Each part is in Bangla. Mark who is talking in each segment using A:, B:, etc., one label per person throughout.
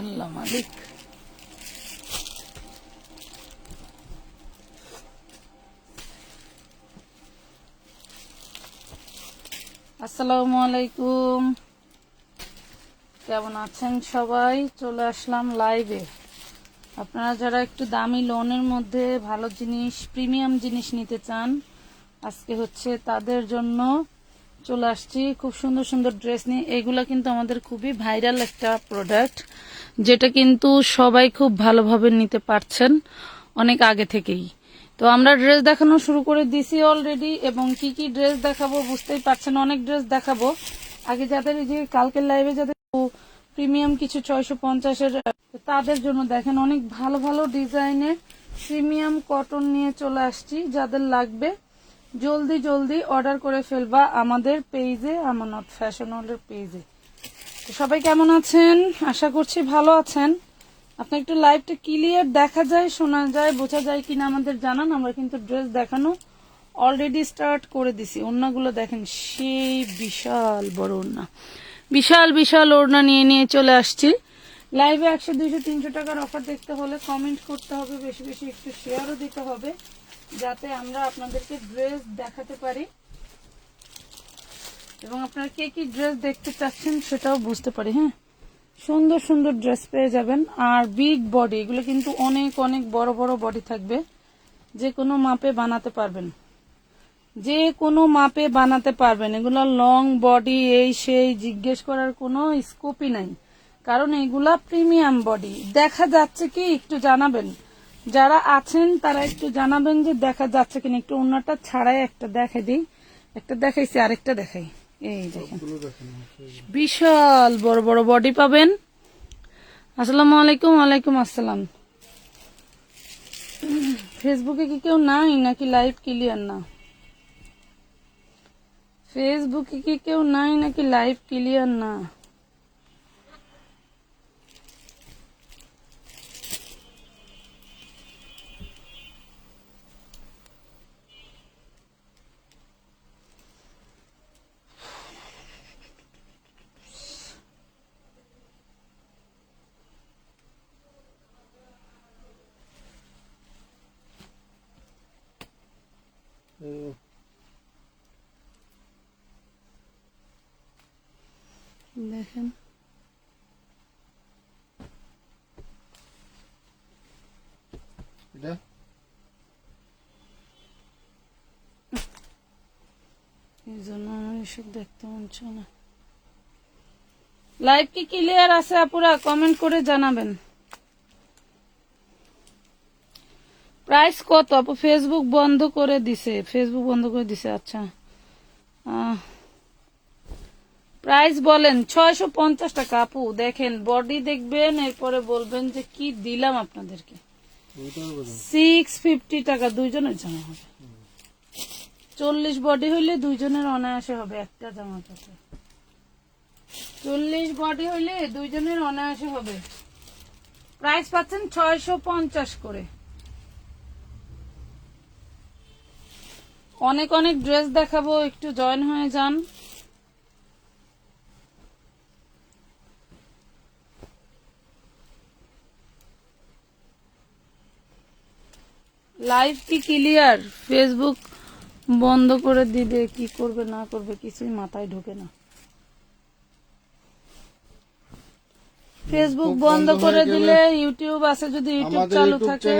A: আল্লাহ মালিক আসসালামু আলাইকুম কেমন আছেন সবাই? চলে আসলাম লাইভে আপনারা যারা একটু দামি লোনের মধ্যে ভালো জিনিস প্রিমিয়াম জিনিস নিতে চান, আজকে হচ্ছে তাদের জন্য চলে আসছি। খুব সুন্দর সুন্দর ড্রেস নিয়ে। এগুলা কিন্তু আমাদের খুবই ভাইরাল একটা প্রোডাক্ট যেটা কিন্তু সবাই খুব ভালোভাবে নিতে পারছেন অনেক আগে থেকেই। তো আমরা ড্রেস দেখানো শুরু করে দিছি অলরেডি এবং কি কি ড্রেস দেখাবো বুঝতেই পারছেন, অনেক ড্রেস দেখাবো। আগে যাদের এই যে কালকের লাইভে যাদের প্রিমিয়াম কিছু ছয়শো পঞ্চাশের তাদের জন্য দেখেন অনেক ভালো ভালো ডিজাইনের প্রিমিয়াম কটন নিয়ে চলে আসছি, যাদের লাগবে। জলদি জলদি অর্ডার করে ফেলবা আমাদের পেজে আমানত ফ্যাশন ওয়ার্ল্ডের পেজে সবাই কেমন আছেন? আশা করছি ভালো আছেন। আপনি একটু লাইভটা ক্লিয়ার দেখা যায়, শোনা যায়, বোঝা যায় কিনা আমাদের জানান। আমরা কিন্তু ড্রেস দেখানো অলরেডি স্টার্ট করে দিছি। ওড়নাগুলো দেখেন, সেই বিশাল বড় ওড়না। বিশাল বিশাল ওড়না নিয়ে নিয়ে চলে আসছি। লাইভে একশো, দুইশো, তিনশো টাকার অফার দেখতে হলে কমেন্ট করতে হবে, বেশি বেশি একটু শেয়ারও দিতে হবে। যাতে আমরা আপনাদেরকে ড্রেস দেখাতে পারি। এবং আপনারা কে কি ড্রেস দেখতে চাচ্ছেন সেটাও বুঝতে পারি হ্যাঁ? সুন্দর সুন্দর ড্রেস পেয়ে যাবেন। আর বিগ বডি এগুলো কিন্তু অনেক অনেক বড় বড় বডি থাকবে। যে কোনো মাপে বানাতে পারবেন। যে কোনো মাপে বানাতে পারবেন। এগুলো লং বডি এই সেই, জিজ্ঞেস করার কোনো স্কোপই নাই। কারণ এগুলা প্রিমিয়াম বডি দেখা যাচ্ছে কি, একটু জানাবেন। যারা আছেন তারা একটু জানাবেন যে দেখা যাচ্ছে কিনা। একটু অন্যটা ছাড়াই একটা দেখাই দিই। একটা দেখাইছি আরেকটা দেখাই। এই দেখেন। বিশাল বড় বড় বডি পাবেন। আসসালামু আলাইকুম ওয়ালাইকুম আসসালাম। ফেসবুকে কি কেউ নাই? নাকি লাইভ ক্লিয়ার না? ফেসবুকে কি কেউ নাই? নাকি লাইভ ক্লিয়ার না? দেখেন
B: এটা
A: এই জন্য আমার এসব দেখতে মন না। লাইভ কি ক্লিয়ার আছে আপুরা? কমেন্ট করে জানাবেন। প্রাইস কত? আপু ফেসবুক বন্ধ করে দিছে। ফেসবুক বন্ধ করে দিছে আচ্ছা। প্রাইস বলেন, ছয়শো পঞ্চাশ টাকা। আপু, দেখেন, বডি দেখবেন, এরপরে বলবেন যে কি দিলাম আপনাদেরকে। সিক্স ফিফটি টাকা, দুইজনের জামা হবে। চল্লিশ বডি হইলে দুইজনের অনায়াসে হবে, একটা জামা কাপড় চল্লিশ বডি হইলে দুইজনের অনায়াসে হবে। প্রাইস পাচ্ছেন ছয়শো পঞ্চাশ করে। অনেক অনেক ড্রেস দেখাবো একটু জয়েন হয়ে যান। লাইভ কি ক্লিয়ার ফেসবুক বন্ধ করে দিবে কি করবে না করবে কিছুই মাথায় ঢোকে না। ফেসবুক বন্ধ করে দিলে ইউটিউব আছে যদি ইউটিউব চালু থাকে।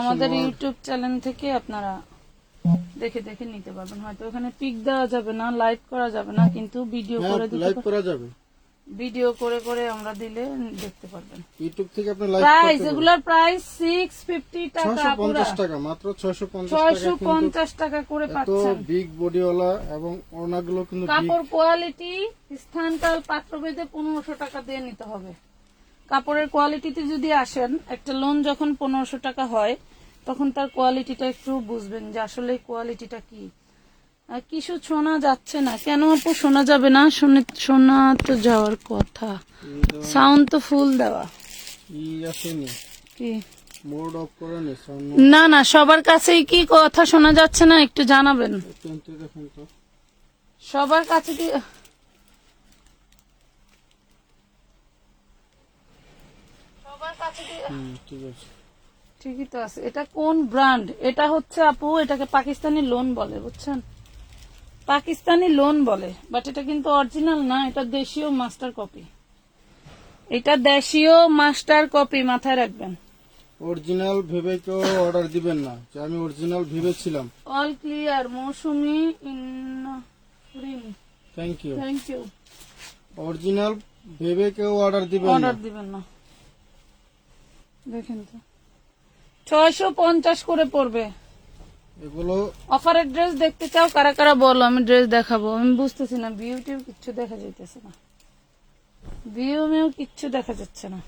A: আমাদের ইউটিউব চ্যানেল থেকে আপনারা দেখে দেখে নিতে পারবেন। হয়তো ওখানে পিক দেওয়া যাবে না লাইভ করা যাবে না কিন্তু ভিডিও
B: হ্যাঁ
A: করে দিতে
B: লাইভ করা যাবে।
A: ভিডিও করে করে আমরা দিলে দেখতে পারবেন।
B: ইউটিউব থেকে আপনি লাইভ
A: প্রাইস এগুলার প্রাইস সিক্স ফিফটি টাকা
B: ছয়শো
A: পুরা।
B: পঞ্চাশ টাকা মাত্র ছয়শো পঞ্চাশ টাকা
A: ছয়শো
B: কিন্তু
A: পঞ্চাশ টাকা করে পাচ্ছেন।
B: বিগ বডিওয়ালা এবং ওড়নাগুলো কিন্তু
A: কাপড় কোয়ালিটি স্থানকাল পাত্রভেদে পনেরোশো টাকা দিয়ে নিতে হবে। কাপড়ের কোয়ালিটিতে যদি আসেন একটা লোন যখন পনেরোশো টাকা হয় তখন তার কোয়ালিটিটা একটু বুঝবেন যে আসলে কোয়ালিটিটা কি। কিছু শোনা যাচ্ছে না। কেন আপু? শোনা যাবে না? শুনে শোনা তো যাওয়ার কথা। সাউন্ড তো ফুল দেওয়া। কি?
B: নি
A: না সবার কাছেই কি কথা শোনা যাচ্ছে না? একটু জানাবেন।
B: কিন্তু দেখুন তো।
A: সবার কাছে কি ঠিকই তো আছে। এটা কোন ব্র্যান্ড এটা হচ্ছে আপু এটাকে পাকিস্তানি লোন বলে বুঝছেন? পাকিস্তানি লোন বলে বাট এটা কিন্তু অরিজিনাল না এটা দেশীয় মাস্টার কপি এটা দেশীয় মাস্টার কপি মাথায় রাখবেন।
B: অরিজিনাল ভেবে কেউ অর্ডার দিবেন না যে আমি অরিজিনাল ভেবেছিলাম।
A: All clear Mousumi in
B: thank you
A: thank you
B: original ভেবে কেউ অর্ডার দিবেন না।
A: অর্ডার দিবেন না। দেখেন তো। ছয়শো পঞ্চাশ করে পড়বে।
B: এগুলো
A: অফারের ড্রেস দেখতে চাও কারা কারা বলো আমি ড্রেস দেখাবো। আমি বুঝতেছি না বিউটিও কিচ্ছু দেখা যাইতেছে না। বিউ কিচ্ছু দেখা যাচ্ছে না।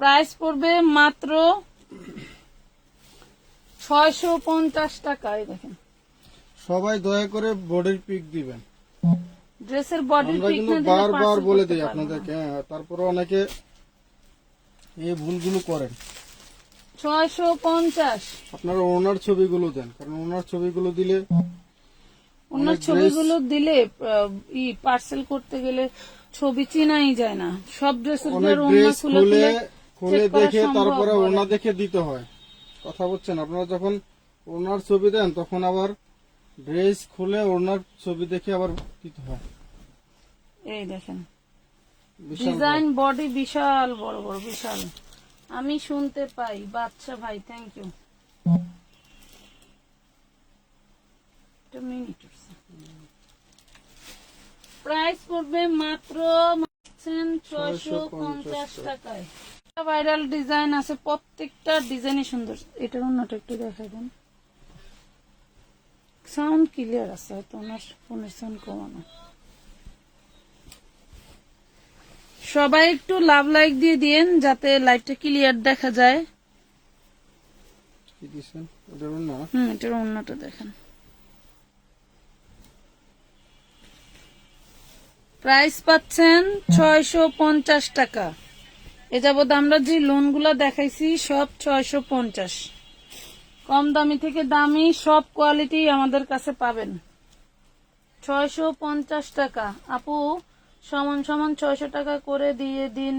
A: প্রাইস পড়বে মাত্র ছয়শো পঞ্চাশ টাকায় দেখেন।
B: সবাই দয়া করে বডির পিক দিবেন।
A: ড্রেসের বডির পিক
B: বারবার বলে দিই আপনাদেরকে হ্যাঁ, তারপরে অনেকে এই ভুলগুলো করেন।
A: ছয়শো পঞ্চাশ।
B: আপনারা ওনার ছবিগুলো দেন কারণ ওনার ছবিগুলো দিলে
A: ওনার ছবিগুলো দিলে ই পার্সেল করতে গেলে ছবি চিনাই যায় না। সব ড্রেসের ওনা
B: ড্রেস
A: খুলে
B: খুলে দেখে তারপরে। ওনা দেখে দিতে হয়। কথা বলছেন আপনারা যখন ওনার ছবি দেন তখন আবার ড্রেস খুলে ওনার ছবি দেখে আবার দিতে হয়।
A: এই দেখেন। Design body. বিশাল বড় বড় বিশাল। আমি শুনতে পাই। বাচ্চা ভাই থ্যাংক ইউ প্রাইস পড়বে মাত্র ছয়শো পঞ্চাশ টাকায়। ভাইরাল ডিজাইন আছে প্রত্যেকটা ডিজাইনই সুন্দর। এটার অন্যটা একটু দেখা দেন। সাউন্ড ক্লিয়ার আছে হয়তো ওনার ফোনের সাউন্ড কমানো। সবাই একটু লাভ লাইক দিয়ে দিয়েন যাতে লাইটটা ক্লিয়ার দেখা যায়। হুম এটার অন্যটা দেখেন। প্রাইস পাচ্ছেন ছয়শো পঞ্চাশ টাকা। এ যাবৎ আমরা যে লোনগুলো দেখাইছি সব ছয়শো পঞ্চাশ। কম দামি থেকে দামি সব কোয়ালিটি আমাদের কাছে পাবেন। ছয়শো পঞ্চাশ টাকা। আপু সমান সমান ছয়শো টাকা করে দিয়ে দিন।